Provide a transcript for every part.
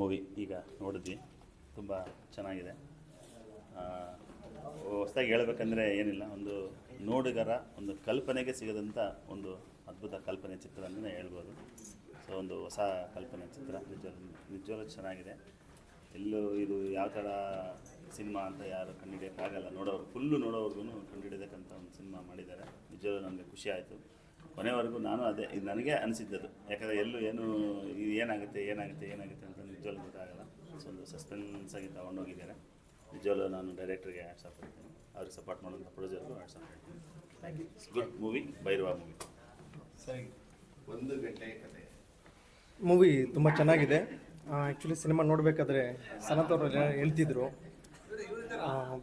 Movie ಈಗ ನೋಡಿದ್ವಿ. ತುಂಬ ಚೆನ್ನಾಗಿದೆ. ಹೊಸದಾಗಿ ಹೇಳಬೇಕಂದ್ರೆ ಏನಿಲ್ಲ, ಒಂದು ನೋಡುಗರ ಒಂದು ಕಲ್ಪನೆಗೆ ಸಿಗದಂಥ ಒಂದು ಅದ್ಭುತ ಕಲ್ಪನೆ ಚಿತ್ರ ಅಂತಲೇ ಹೇಳ್ಬೋದು. ಸೊ ಒಂದು ಹೊಸ ಕಲ್ಪನೆ ಚಿತ್ರ. ನಿಜವಾಗ್ಲೂ ನಿಜವಾಗ್ಲೂ ಚೆನ್ನಾಗಿದೆ. ಎಲ್ಲೂ ಇದು ಯಾವ ಥರ ಸಿನಿಮಾ ಅಂತ ಯಾರು ಕಂಡುಹಿಡಿಯೋಕ್ಕಾಗಲ್ಲ ನೋಡೋರು ಫುಲ್ಲು ನೋಡೋವ್ರಿಗೂ ಕಂಡುಹಿಡಿಯತಕ್ಕಂಥ ಒಂದು ಸಿನಿಮಾ ಮಾಡಿದ್ದಾರೆ. ನಿಜವಾಗ್ಲೂ ನನಗೆ ಖುಷಿ ಆಯಿತು. ಕೊನೆವರೆಗೂ ನಾನು ಅದೇ ಇದು ನನಗೆ ಅನಿಸಿದ್ದದು. ಯಾಕಂದರೆ ಎಲ್ಲೂ ಏನು ಇದು ಏನಾಗುತ್ತೆ ಏನಾಗುತ್ತೆ ಏನಾಗುತ್ತೆ ಅಂತ ನಿಜವಾಗ್ಲೂ ಗೊತ್ತಾಗಲ್ಲ. ಸೊ ಒಂದು ಸಸ್ಪೆನ್ಸ್ ಆಗಿ ತೊಗೊಂಡೋಗಿದ್ದಾರೆ. ನಿಜವಾಗ್ಲೂ ನಾನು ಡೈರೆಕ್ಟ್ರಿಗೆ ಆ್ಯಡ್ಸ್ ಕೊಡ್ತೀನಿ ಅವ್ರಿಗೆ ಸಪೋರ್ಟ್ ಮಾಡೋಂಥ ಪ್ರೊಡ್ಯೂಸರ್ಗೂ ಆ್ಯಡ್ಸ್ ಯು ಗುಡ್ ಮೂವಿ ಬೈರುವ ಮೂವಿ ಸರಿ. ಒಂದು ಗಂಟೆ ಕತೆ. ಮೂವಿ ತುಂಬ ಚೆನ್ನಾಗಿದೆ. ಆ್ಯಕ್ಚುಲಿ ಸಿನಿಮಾ ನೋಡಬೇಕಾದ್ರೆ ಸನತ್ ಅವರು ಹೇಳ್ತಿದ್ರು.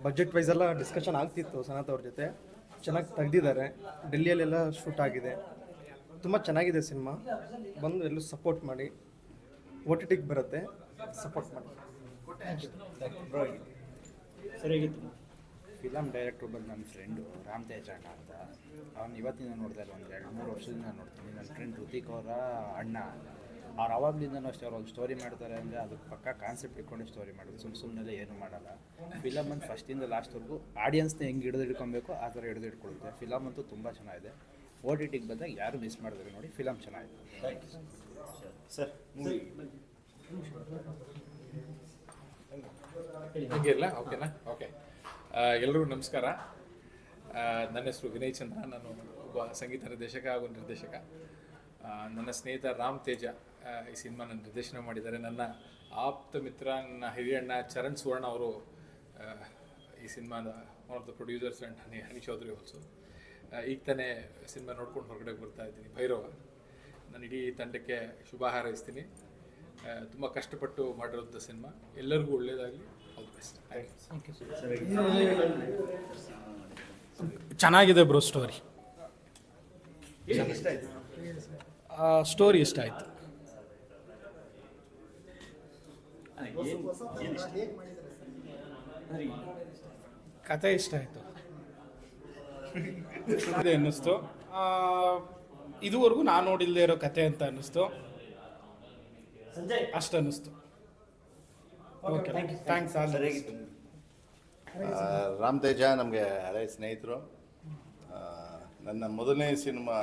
ಬಜೆಟ್ ವೈಸ್ ಎಲ್ಲ ಡಿಸ್ಕಷನ್ ಆಗ್ತಿತ್ತು ಸನತ್ ಅವ್ರ ಜೊತೆ. ಚೆನ್ನಾಗಿ ತೆಗ್ದಿದ್ದಾರೆ. ಡೆಲ್ಲಿಯಲ್ಲೆಲ್ಲ ಶೂಟ್ ಆಗಿದೆ. ತುಂಬ ಚೆನ್ನಾಗಿದೆ ಸಿನಿಮಾ. ಬಂದು ಎಲ್ಲೂ ಸಪೋರ್ಟ್ ಮಾಡಿ. ಓ ಟಿ ಟಿಗೆ ಬರುತ್ತೆ. ಸಪೋರ್ಟ್ ಮಾಡಿ. ಸರಿಯಾಗಿತ್ತು. ಫಿಲಮ್ ಡೈರೆಕ್ಟ್ರು ಬಂದು ನನ್ನ ಫ್ರೆಂಡು ರಾಮ್ ತೇಜ್ ಅಣ್ಣ ಅಂತ. ಅವ್ನು ಇವತ್ತಿನ ನೋಡ್ತಾ ಇಲ್ಲ ಒಂದು ಎರಡು ಮೂರು ವರ್ಷದಿಂದ ನೋಡ್ತೀನಿ. ನನ್ನ ಫ್ರೆಂಡ್ ಋತಿಕ್ ಅವರ ಅಣ್ಣ ಅವ್ರು ಅವಾಗ್ಲಿಂದನೂ ಅಷ್ಟೇ ಅವ್ರು ಒಂದು ಸ್ಟೋರಿ ಮಾಡ್ತಾರೆ ಅಂದರೆ ಅದಕ್ಕೆ ಪಕ್ಕ ಕಾನ್ಸೆಪ್ಟ್ ಇಟ್ಕೊಂಡು ಸ್ಟೋರಿ ಮಾಡೋದು. ಸುಮ್ಮ ಸುಮ್ಮನೆ ಏನು ಮಾಡಲ್ಲ. ಫಿಲಮ್ ಅಂತ ಫಸ್ಟಿಂದ ಲಾಸ್ಟ್ವರೆಗೂ ಆಡಿಯನ್ಸ್ನ ಹೆಂಗೆ ಹಿಡಿದು ಹಿಡ್ಕೊಬೇಕು ಆ ಥರ ಹಿಡಿದು ಫಿಲಮ್ ಅಂತೂ ತುಂಬ ಚೆನ್ನಾಗಿದೆ. ಓ ಟಿ ಟಿಗೆ ಬಂದಾಗ ಯಾರು ಮಿಸ್ ಮಾಡಿದ್ರೆ ನೋಡಿ ಫಿಲಮ್ ಚೆನ್ನಾಗಿದೆ. ಸರ್ ಹೀಗಿರಲ್ಲ ಓಕೆನಾ ಓಕೆ ಎಲ್ಲರಿಗೂ ನಮಸ್ಕಾರ. ನನ್ನ ಹೆಸರು ವಿನಯ್ ಚಂದ್ರ. ನಾನು ಒಬ್ಬ ಸಂಗೀತ ನಿರ್ದೇಶಕ ಹಾಗೂ ನಿರ್ದೇಶಕ. ನನ್ನ ಸ್ನೇಹಿತ ರಾಮ್ ತೇಜ. ಈ ಸಿನಿಮಾನ ನಿರ್ದೇಶನ ಮಾಡಿದ್ದಾರೆ. ನನ್ನ ಆಪ್ತ ಮಿತ್ರ ನನ್ನ ಹಿರಿಯಣ್ಣ ಚರಣ್ ಸುವರ್ಣ ಅವರು ಈ ಸಿನಿಮಾದ one of the producers and Honey Honey Chaudhary also ಈಗ ತಾನೇ ಸಿನಿಮಾ ನೋಡ್ಕೊಂಡು ಹೊರಗಡೆ ಬರ್ತಾ ಇದ್ದೀನಿ ಭೈರವ. ನಾನು ಇಡೀ ತಂಡಕ್ಕೆ ಶುಭ ಹಾರೈಸ್ತೀನಿ. ತುಂಬ ಕಷ್ಟಪಟ್ಟು ಮಾಡಿರೋದು ಸಿನಿಮಾ. ಎಲ್ಲರಿಗೂ ಒಳ್ಳೆಯದಾಗಲಿ all the best thank you ಚೆನ್ನಾಗಿದೆ ಬ್ರೋ ಸ್ಟೋರಿ ಸ್ಟೋರಿ ಇಷ್ಟ ಆಯಿತು. ಕತೆ ಇಷ್ಟ? ಆಯಿತು. ಅದೇ ಅನ್ನಿಸ್ತು. ಇದುವರೆಗೂ ನಾನು ನೋಡಿಲ್ಲದೆ ಇರೋ ಕತೆ ಅಂತ ಅನ್ನಿಸ್ತು. ಅಷ್ಟು ಅನ್ನಿಸ್ತು. ಓಕೆ ಥ್ಯಾಂಕ್ಸ್ ಆಲ್ ಆ, ರಾಮ್ ತೇಜ ನಮಗೆ ಹಳೆ ಸ್ನೇಹಿತರು. ನನ್ನ ಮೊದಲನೇ ಸಿನಿಮಾ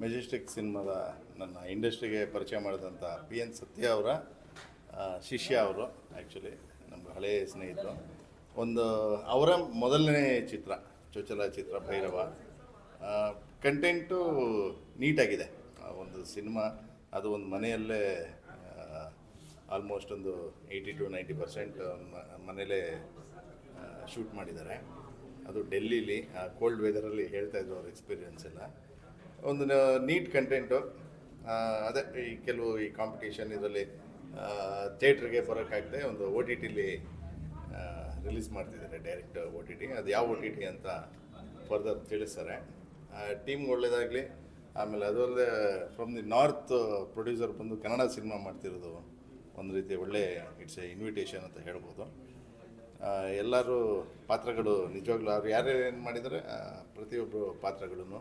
ಮೆಜೆಸ್ಟಿಕ್ ಸಿನಿಮಾದ ನನ್ನ ಇಂಡಸ್ಟ್ರಿಗೆ ಪರಿಚಯ ಮಾಡಿದಂಥ ಪಿ ಎನ್ ಸತ್ಯ ಅವರ. ಶಿಷ್ಯ ಅವರು ಆ್ಯಕ್ಚುಲಿ ನಮ್ಮ ಹಳೆಯ ಸ್ನೇಹಿತರು. ಒಂದು, ಅವರ ಮೊದಲನೇ ಚಿತ್ರ, ಚೊಚ್ಚಲ ಚಿತ್ರ, ಭೈರವ ಕಂಟೆಂಟು ನೀಟಾಗಿದೆ. ಆ, ಒಂದು ಸಿನಿಮಾ, ಅದು ಒಂದು ಮನೆಯಲ್ಲೇ ಆಲ್ಮೋಸ್ಟ್ ಒಂದು ಏಯ್ಟಿ ಟು ನೈಂಟಿ ಪರ್ಸೆಂಟ್ ಮನೇಲೇ ಶೂಟ್ ಮಾಡಿದ್ದಾರೆ. ಅದು ಡೆಲ್ಲೀಲಿ ಕೋಲ್ಡ್ ವೆದರಲ್ಲಿ ಹೇಳ್ತಾ ಇದ್ರು ಅವ್ರ ಎಕ್ಸ್ಪೀರಿಯೆನ್ಸ್ ಎಲ್ಲ. ಒಂದು ನೀಟ್ ಕಂಟೆಂಟು ಅದೇ, ಈ ಕೆಲವು ಈ ಕಾಂಪಿಟೇಷನ್ ಇದರಲ್ಲಿ ಥಿಯೇಟ್ರಿಗೆ ಬರೋಕ್ಕಾಗದೆ ಒಂದು ಓ ಟಿ ಟಿಲಿ ರಿಲೀಸ್ ಮಾಡ್ತಿದ್ದಾರೆ ಡೈರೆಕ್ಟ್ ಓ ಟಿ ಟಿ. ಅದು ಯಾವ ಓ ಟಿ ಟಿ ಅಂತ ಫರ್ದರ್ ತಿಳಿಸ್ತಾರೆ. ಟೀಮ್ ಒಳ್ಳೇದಾಗಲಿ. ಆಮೇಲೆ ಅದಲ್ಲದೆ ಫ್ರಮ್ ದಿ ನಾರ್ತ್ ಪ್ರೊಡ್ಯೂಸರ್ ಬಂದು ಕನ್ನಡ ಸಿನಿಮಾ ಮಾಡ್ತಿರೋದು ಒಂದು ರೀತಿ ಒಳ್ಳೆ ಇಟ್ಸ್ ಎ ಇನ್ವಿಟೇಷನ್ ಅಂತ ಹೇಳ್ಬೋದು. ಎಲ್ಲರೂ ಪಾತ್ರಗಳು ನಿಜವಾಗ್ಲೂ ಅವ್ರು ಯಾರ್ಯಾರು ಮಾಡಿದ್ದಾರೆ? ಆ, ಪ್ರತಿಯೊಬ್ಬರು ಪಾತ್ರಗಳನ್ನು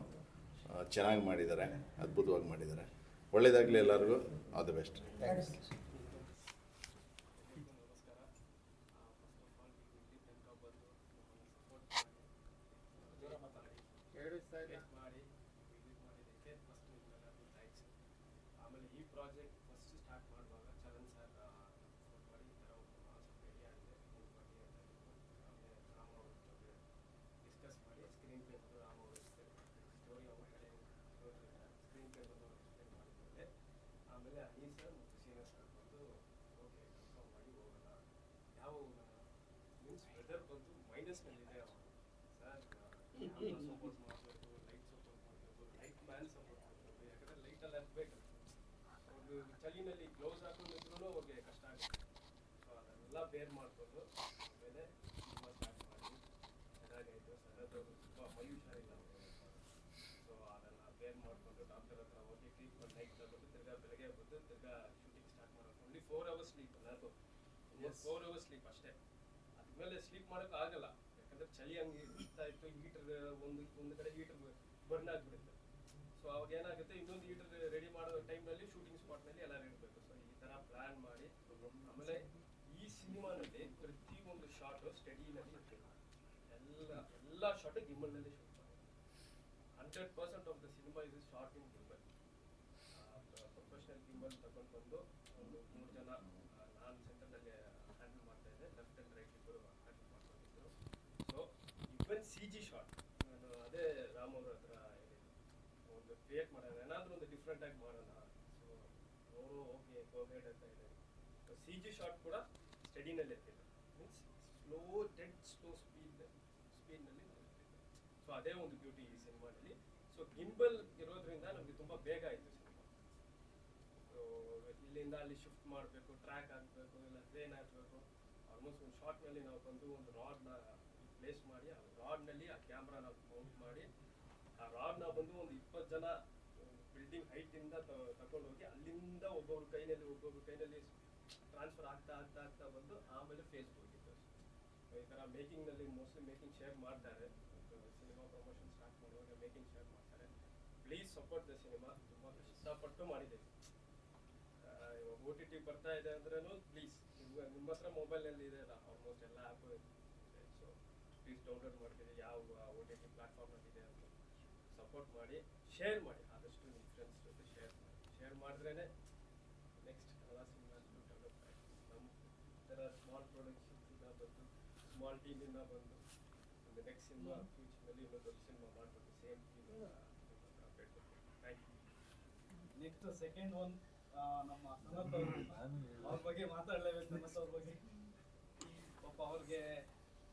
ಚೆನ್ನಾಗಿ ಮಾಡಿದ್ದಾರೆ ಅದ್ಭುತವಾಗಿ ಮಾಡಿದ್ದಾರೆ. ಒಳ್ಳೆಯದಾಗಲಿ ಎಲ್ಲರಿಗೂ. All the best project first start ಮಾಡುವಾಗ ಚಲನ್ ಸರ್ ಫೋನ್ ಮಾಡಿ ಈ ಥರ ಒಂದು ರೆಡಿ ಆಗಿದೆ ಫೋನ್ ಮಾಡಿ ಅಂತ ಆಮೇಲೆ ರಾಮ್ ಅವ್ರ ಜೊತೆ ಡಿಸ್ಕಸ್ ಮಾಡಿ ಸ್ಕ್ರೀನ್ ಪ್ಲೇ ಬಂದು ರಾಮ್ ಜೊತೆ ಸ್ಟೋರಿ ಅವ್ರ ಕಡೆ ಸ್ಕ್ರೀನ್ ಪ್ಲೇ ಬಂದು ಎಕ್ಸ್ಪ್ಲೇನ್ ಮಾಡಿದ್ಮೇಲೆ ಆಮೇಲೆ ಅನೀಸ್ ಸರ್ ಮತ್ತು ಸೀನಿಯರ್ ಸರ್ ಬಂದು ಓಕೆ ಕನ್ಫರ್ಮ್ ಮಾಡಿ ಹೋಗೋಣ. ಯಾವ ಮೀನ್ಸ್ ವೆದರ್ ಬಂದು ಮೈನಸ್ನಲ್ಲಿದೆ ಅವರು. ಸರ್ ಸಪೋರ್ಟ್ ಮಾಡಬೇಕು ಲೈಟ್ ಸಪೋರ್ಟ್ ಮಾಡಬೇಕು ಲೈಟ್ ಮ್ಯಾನ್ ಸಪೋರ್ಟ್ ಮಾಡಬೇಕು. ಯಾಕಂದರೆ ಲೈಟಲ್ಲಿ ಹಾಕ್ಬೇಕು. ಚಳಿನಲ್ಲಿ ಗ್ಲೌಸ್ ಹಾಕೊಂಡಿದ್ರು ಅವ್ರಿಗೆ ಕಷ್ಟ ಆಗುತ್ತೆ. ಸೊ ಅದನ್ನೆಲ್ಲ ಬೇರ್ ಮಾಡಿಕೊಂಡು ಆಮೇಲೆ ತುಂಬ ಸ್ಟಾರ್ಟ್ ಮಾಡಿ ಚೆನ್ನಾಗಾಯಿತು ಸರದವರು ತುಂಬ ಮೈ ಹುಷಾರಿಲ್ಲ ಸೊ ಅದನ್ನು ಬೇರ್ ಮಾಡಿಕೊಂಡು ಡಾಕ್ಟರ್ ಹತ್ರ ಹೋಗಿ ಟ್ರೀಟ್ಮೆಂಟ್ ನೈಟ್ ತಗೊಂಡು ತಿರ್ಗಾ ಬೆಳಗ್ಗೆ ಬಂದು ತಿರ್ಗಾ ಶೂಟಿಂಗ್ ಸ್ಟಾರ್ಟ್ ಮಾಡೋದು ಓನ್ಲಿ ಫೋರ್ ಅವರ್ಸ್ ಸ್ಲೀಪ್ ಎಲ್ಲರಿಗೂ. ಫೋರ್ ಅವರ್ಸ್ ಸ್ಲೀಪ್ ಅಷ್ಟೇ. ಅದ್ಮೇಲೆ ಸ್ಲೀಪ್ ಮಾಡೋಕೆ ಆಗಲ್ಲ. ಯಾಕಂದ್ರೆ ಚಳಿ ಹಂಗೆ ಇರ್ತಾ ಇತ್ತು ಹೀಟರ್ ಒಂದು ಒಂದು ಕಡೆ ಹೀಟರ್ ಬರ್ನ್ ಆಗಿಬಿಡುತ್ತೆ. ಸೊ ಅವಾಗ ಏನಾಗುತ್ತೆ, ಇನ್ನೊಂದು ಹೀಟರ್ ರೆಡಿ ಮಾಡೋ ಟೈಮ್ನಲ್ಲಿ ಶೂಟಿಂಗ್ ಸ್ಪಾಟ್ನಲ್ಲಿ ಎಲ್ಲರೂ ಇರಬೇಕು. ಸೊ ಈ ಥರ ಪ್ಲ್ಯಾನ್ ಮಾಡಿ, ಆಮೇಲೆ ಈ ಸಿನಿಮಾನಲ್ಲಿ ಪ್ರತಿಯೊಂದು ಶಾಟು ಸ್ಟಡಿನಲ್ಲಿ ಎಲ್ಲ ಎಲ್ಲ ಶಾಟು ಗಿಮ್ಮಲ್ನಲ್ಲಿ ಶೂಟ್ ಮಾಡಿ. Hundred percent of the cinema is shot in gimbal professional gimbal ತಗೊಂಡು ಬಂದು ಒಂದು ಮೂರು ಜನ ನಾನು ಸೆಂಟರ್ನಲ್ಲಿ ಹ್ಯಾಂಡಲ್ ಮಾಡ್ತಾ ಇದ್ದೆ. ಲೆಫ್ಟ್ ಆ್ಯಂಡ್ ರೈಟ್ ಇಬ್ಬರು handle ಮಾಡ್ಕೊಂಡಿದ್ದರು so even C G shot ನಾನು ಅದೇ ರಾಮ್ ಅವರ ಕ್ರಿಯೇಟ್ ಮಾಡೋಣ ಏನಾದರೂ ಒಂದು ಡಿಫ್ರೆಂಟ್ ಆಗಿ ಮಾಡೋಣ ಸೊ ಅವರು ಓಕೆ ಗೋಗೇಡ್ ಅಂತ ಇದೆ. ಸಿ ಜಿ ಶಾಟ್ ಕೂಡ ಸ್ಟಡಿನಲ್ಲಿ ಇರ್ತಿದೆ means slow dead slow speed ಸ್ಪೀಡ್ನಲ್ಲಿ so ಅದೇ ಒಂದು ಬ್ಯೂಟಿ ಈ ಸಿನಿಮಾದಲ್ಲಿ. ಸೊ ಗಿಂಬಲ್ ಇರೋದ್ರಿಂದ ನಮಗೆ ತುಂಬ ಬೇಗ ಆಯಿತು ಸಿನಿಮಾ. ಸೊ ಇಲ್ಲಿಂದ ಅಲ್ಲಿ ಶಿಫ್ಟ್ ಮಾಡಬೇಕು ಟ್ರ್ಯಾಕ್ ಹಾಕಬೇಕು, ಇಲ್ಲ ಟ್ರೈನ್ ಹಾಕಬೇಕು. ಆಲ್ಮೋಸ್ಟ್ ಒಂದು ಶಾರ್ಟ್ನಲ್ಲಿ ನಾವು ಬಂದು ಒಂದು ರಾಡ್ನ ಪ್ಲೇಸ್ ಮಾಡಿ, ಆ ರಾಡ್ನಲ್ಲಿ ಆ ಕ್ಯಾಮ್ರಾನ ಮೌಂಟ್ ಮಾಡಿ ಆ ರಾಡ್ನ ಬಂದು ಒಂದು ಇಪ್ಪತ್ತು ಜನ ಬಿಲ್ಡಿಂಗ್ ಇಂದ ತಗೊಂಡು ಹೋಗಿ ಅಲ್ಲಿಂದ ಒಬ್ಬೊಬ್ರ ಕೈನಲ್ಲಿ ಒಬ್ಬೊಬ್ರ ಕೈನಲ್ಲಿ ಟ್ರಾನ್ಸ್ಫರ್ ಆಗ್ತಾ ಆಗ್ತಾ ಆಗ್ತಾ ಬಂದು ಆಮೇಲೆ ಫೇಸ್ಬುಕ್ ಹೋಗಿದ್ದು ಈ ಥರ ಮೇಕಿಂಗ್ನಲ್ಲಿ ಮೋಸ್ಟ್ಲಿ ಮೇಕಿಂಗ್ ಶೇರ್ ಮಾಡ್ತಾರೆ. ಸಿನಿಮಾ ಪ್ರಮೋಷನ್ ಸ್ಟಾರ್ಟ್ ಮಾಡುವಾಗ ಮೇಕಿಂಗ್ ಶೇರ್ ಮಾಡ್ತಾರೆ. ಪ್ಲೀಸ್ ಸಪೋರ್ಟ್ ದ ಸಿನಿಮಾ ತುಂಬ ಕಷ್ಟಪಟ್ಟು ಇವಾಗ ಓ ಟಿ ಟಿ ಬರ್ತಾ ಇದೆ ಅಂದ್ರೂ ಪ್ಲೀಸ್ ನಿಮ್ಮ ನಿಮ್ಮ ಹತ್ರ ಮೊಬೈಲ್ನಲ್ಲಿ ಇದೆ ಆಲ್ಮೋಸ್ಟ್ ಎಲ್ಲ ಆ್ಯಪು ಸೊ ಪ್ಲೀಸ್ ಡೌನ್ಲೋಡ್ ಮಾಡ್ತೀರಿ ಯಾವ ಓ ಟಿ ಟಿ ಪ್ಲಾಟ್ಫಾರ್ಮಲ್ಲಿ ಇದೆ ಅಂತ. ಸಪೋರ್ಟ್ ಮಾಡಿ ಶೇರ್ ಮಾಡಿ. ಆದಷ್ಟು ನಿಮ್ಮ ಫ್ರೆಂಡ್ಸ್ ಜೊತೆ ಶೇರ್ ಮಾಡಿ. ಶೇರ್ ಮಾಡಿದ್ರೇ ನೆಕ್ಸ್ಟ್ ಕನ್ನಡ ಸಿನಿಮಾ ಡೆವಲಪ್ ಆಯ್ತು ನಮ್ಮ ಥರ ಸ್ಮಾಲ್ ಪ್ರೊಡಕ್ಷನ್ಸಿಂದ ಬಂದು ಸ್ಮಾಲ್ ಟೀಮಿಂದ ಬಂದು ಒಂದು ನೆಕ್ಸ್ಟ್ ಸಿನಿಮಾ ಫ್ಯೂಚರ್ನಲ್ಲಿ ಇನ್ನೊಂದು ದೊಡ್ಡ ಸಿನಿಮಾ ಮಾಡಬೇಕು. Same team thank you next second one ನಮ್ಮ ಸನತ್ ಅವರು. ಅವ್ರ ಬಗ್ಗೆ ಮಾತಾಡಲೇಬೇಕು ಸನತ್ ಅವ್ರ ಬಗ್ಗೆ. ಪಾಪ ಅವ್ರಿಗೆ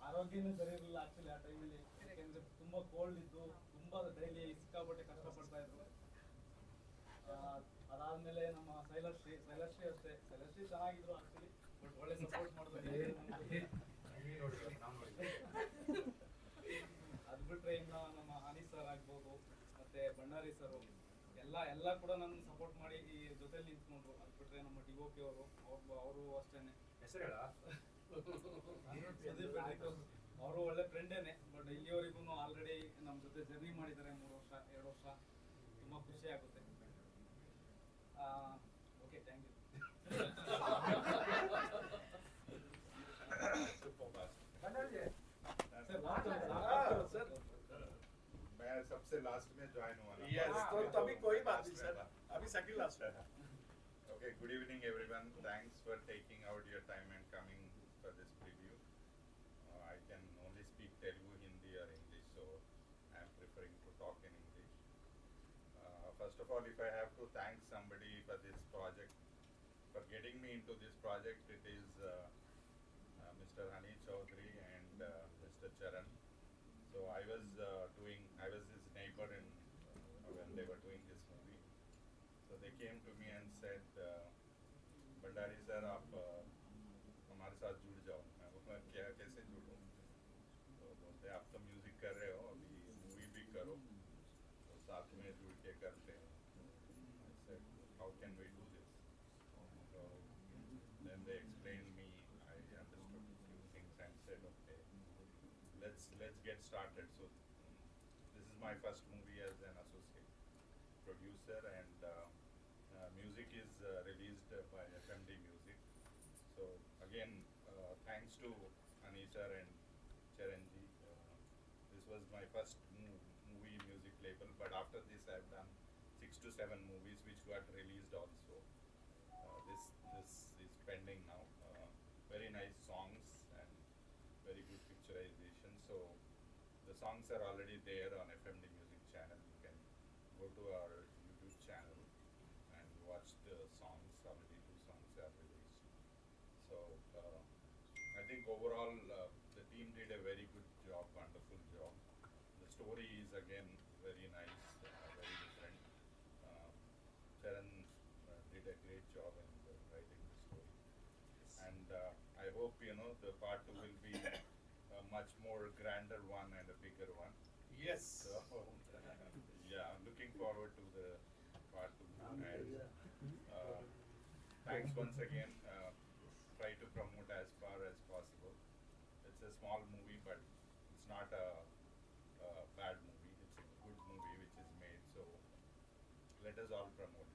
ಆರೋಗ್ಯನೂ ಸರಿ ಇರಲಿಲ್ಲ ಆಕ್ಚುಲಿ ಆ ಟೈಮಲ್ಲಿ ಯಾಕೆಂದ್ರೆ ತುಂಬಾ ಕೋಲ್ಡ್ ಇದ್ದು ಸಿಕ್ಕಾಪಟ್ಟೆ ಕಷ್ಟಪಡ್ತಾ ಇದ್ರು. ಅದಾದ್ಮೇಲೆ ನಮ್ಮ ಶೈಲಶ್ರೀ ಶೈಲಶ್ರೀ ಅಷ್ಟೇ. ಶೈಲಶ್ರೀ ಚೆನ್ನಾಗಿದ್ರು ಆಕ್ಚುಲಿ ಬಟ್ ಒಳ್ಳೆ ಸಪೋರ್ಟ್ ಮಾಡ್ತಾರೆ ಅದ್ ಬಿಟ್ರೆ ಇನ್ನ ನಮ್ಮ ಹನಿ ಸರ್ ಆಗ್ಬೋದು ಮತ್ತೆ ಭಂಡಾರಿ ಸರ್ ಎಲ್ಲ ಎಲ್ಲ ಕೂಡ ನನ್ನ ಸಪೋರ್ಟ್ ಮಾಡಿ ಈ ಜೊತೆಲಿ ನಿಂತ್ಕೊಂಡ್ರು. ಅದ್ ಬಿಟ್ರೆ ನಮ್ಮ ಡಿ ಓ ಪಿ ಅವರು ಅವ್ರು ಅವರು ಅಷ್ಟೇನೆ. ಅವರು ಒಳ್ಳೆ ಫ್ರೆಂಡೇನೆ ಬಟ್ ಇಲ್ಲಿವರೆಗೂ ಆಲ್ರೆಡಿ ನಮ್ಮ ಜೊತೆ ಜರ್ನಿ ಮಾಡಿದ್ದಾರೆ ಮೂರು ವರ್ಷ ಎರಡು ವರ್ಷ ತುಂಬಾ ಖುಷಿ ಆಗುತ್ತೆ okay thank you sir sir मैं सबसे लास्ट में ज्वाइन हुआ ना Yes, तो तभी कोई बात नहीं सर अभी सेकंड लास्ट है Okay, good evening everyone. Thanks for taking out your time first of all, if I have to thank somebody for this project, for getting me into this project, it is uh, uh, Mr. Hani Chaudhary and uh, Mr. Charan. So I was uh, doing, I was his neighbor in uh, when they were doing this movie. So they came to me and said, uh, Bhandari sir आप uh, हमारे साथ जुड़ said, how can we do this? So then they explained me, I understood a few things and said, okay, let's let's get started. So this is my first movie as an associate producer and uh, uh, music is uh, released by FMD Music. So again, uh, thanks to Anita and Charanji. Uh, this was my first movie music label, but after this I've done to seven movies which got released also. Uh, this this is pending now. Uh, very nice songs and very good picturization. So the songs are already there on FMD Music channel. You can go to our YouTube channel and watch the songs. Already two songs are released. So uh, I think overall uh, the team did a very good job, wonderful job. The story is again very nice, uh, very different. Uh, Charan uh, did a great job in uh, writing the story and uh, I hope you know the part two will be a much more grander one and a bigger one. yes So yeah, I'm looking forward to the part two. And uh, thanks once again. Uh, try to promote as far as possible. It's a small movie, but it's not a, a bad movie. It's a good movie which is made. So let us all promote it.